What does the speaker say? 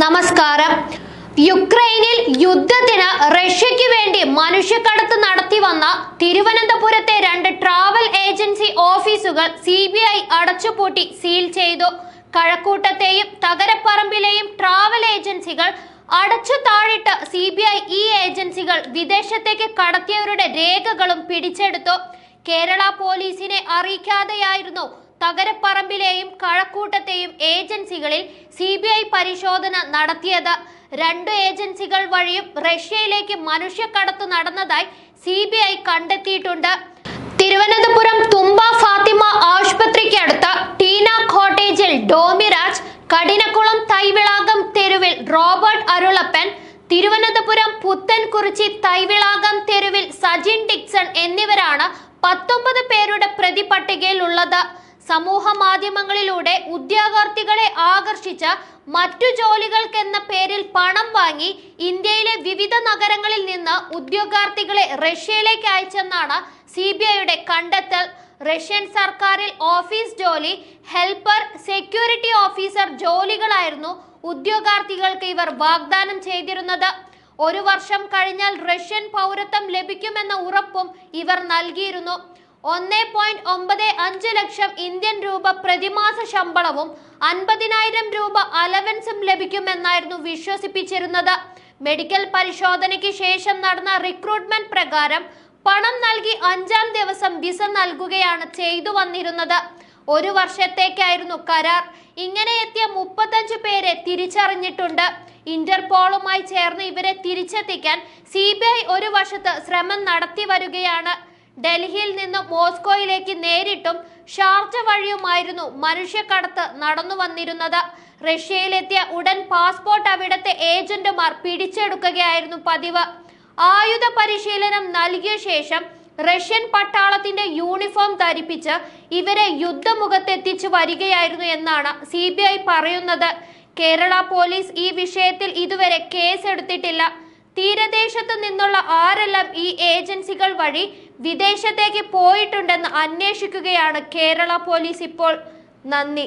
നമസ്കാരം. യുക്രൈനിൽ യുദ്ധത്തിന് റഷ്യക്ക് വേണ്ടി മനുഷ്യക്കടത്ത് നടത്തി വന്ന തിരുവനന്തപുരത്തെ രണ്ട് ട്രാവൽ ഏജൻസി ഓഫീസുകൾ സി ബി ഐ അടച്ചുപൂട്ടി സീൽ ചെയ്തു. കഴക്കൂട്ടത്തെയും തകരപ്പറമ്പിലെയും ട്രാവൽ ഏജൻസികൾ അടച്ചു താഴിട്ട് സി ബി ഐ ഈ ഏജൻസികൾ വിദേശത്തേക്ക് കടത്തിയവരുടെ രേഖകളും പിടിച്ചെടുത്തു. കേരള പോലീസിനെ അറിയിക്കാതെയായിരുന്നു തകരപ്പറമ്പിലെയും കഴക്കൂട്ടത്തെയും ഏജൻസികളിൽ സി പരിശോധന നടത്തിയത്. രണ്ട് ഏജൻസികൾ വഴിയും റഷ്യയിലേക്ക് മനുഷ്യക്കടത്ത് നടന്നതായി സി ബി ഐ കണ്ടെത്തിയിട്ടുണ്ട്. തിരുവനന്തപുരം തുമ്പ ഫാത്തിമ ആശുപത്രിക്കടുത്ത ടീന കോട്ടേജിൽ ഡോമിരാജ് കഠിനക്കുളം തൈവിളാകം തെരുവിൽ റോബർട്ട് അരുളപ്പൻ തിരുവനന്തപുരം പുത്തൻകുറിച്ചി തൈവിളാകം തെരുവിൽ സജിൻ ഡിക്സൺ എന്നിവരാണ് പത്തൊമ്പത് പേരുടെ പ്രതിപട്ടികയിൽ ഉള്ളത് സമൂഹ മാധ്യമങ്ങളിലൂടെ ഉദ്യോഗാർത്ഥികളെ ആകർഷിച്ച മറ്റു ജോലികൾക്കെന്ന പേരിൽ പണം വാങ്ങി ഇന്ത്യയിലെ വിവിധ നഗരങ്ങളിൽ നിന്ന് ഉദ്യോഗാർത്ഥികളെ റഷ്യയിലേക്ക് അയച്ചെന്നാണ് സി ബി ഐയുടെ കണ്ടെത്തൽ. റഷ്യൻ സർക്കാരിൽ ഓഫീസ് ജോലി ഹെൽപ്പർ സെക്യൂരിറ്റി ഓഫീസർ ജോലികളായിരുന്നു ഉദ്യോഗാർത്ഥികൾക്ക് ഇവർ വാഗ്ദാനം ചെയ്തിരുന്നത്. ഒരു വർഷം കഴിഞ്ഞാൽ റഷ്യൻ പൗരത്വം ലഭിക്കുമെന്ന ഉറപ്പും ഇവർ നൽകിയിരുന്നു. ഒന്നേ പോയിന്റ് ഒമ്പത് അഞ്ച് ലക്ഷം ഇന്ത്യൻ രൂപ പ്രതിമാസ ശമ്പളവും അൻപതിനായിരം രൂപ അലവൻസും ലഭിക്കുമെന്നായിരുന്നു വിശ്വസിപ്പിച്ചിരുന്നത്. മെഡിക്കൽ പരിശോധനയ്ക്ക് ശേഷം നടന്ന റിക്രൂട്ട്മെന്റ് പ്രകാരം പണം നൽകി അഞ്ചാം ദിവസം വിസ നൽകുകയാണ് ചെയ്തു വന്നിരുന്നത്. ഒരു വർഷത്തേക്കായിരുന്നു കരാർ. ഇങ്ങനെ എത്തിയ മുപ്പത്തഞ്ച് പേരെ തിരിച്ചറിഞ്ഞിട്ടുണ്ട്. ഇന്റർപോളുമായി ചേർന്ന് ഇവരെ തിരിച്ചെത്തിക്കാൻ സി ഒരു വശത്ത് ശ്രമം നടത്തി വരികയാണ്. ഡൽഹിയിൽ നിന്ന് മോസ്കോയിലേക്ക് നേരിട്ടും ഷാർജ വഴിയുമായിരുന്നു മനുഷ്യക്കടത്ത് നടന്നു വന്നിരുന്നത് റഷ്യയിലെത്തിയ ഉടൻ പാസ്പോർട്ട് അവിടുത്തെ ഏജന്റുമാർ പിടിച്ചെടുക്കുകയായിരുന്നു പതിവ്. ആയുധ പരിശീലനം നൽകിയ ശേഷം റഷ്യൻ പട്ടാളത്തിന്റെ യൂണിഫോം ധരിപ്പിച്ച് ഇവരെ യുദ്ധമുഖത്തെത്തിച്ചു വരികയായിരുന്നു എന്നാണ് സി പറയുന്നത്. കേരള പോലീസ് ഈ വിഷയത്തിൽ ഇതുവരെ കേസെടുത്തിട്ടില്ല. തീരദേശത്തു നിന്നുള്ള ആരെല്ലാം ഈ ഏജൻസികൾ വഴി വിദേശത്തേക്ക് പോയിട്ടുണ്ടെന്ന് അന്വേഷിക്കുകയാണ് കേരള പോലീസ് ഇപ്പോൾ. നന്ദി.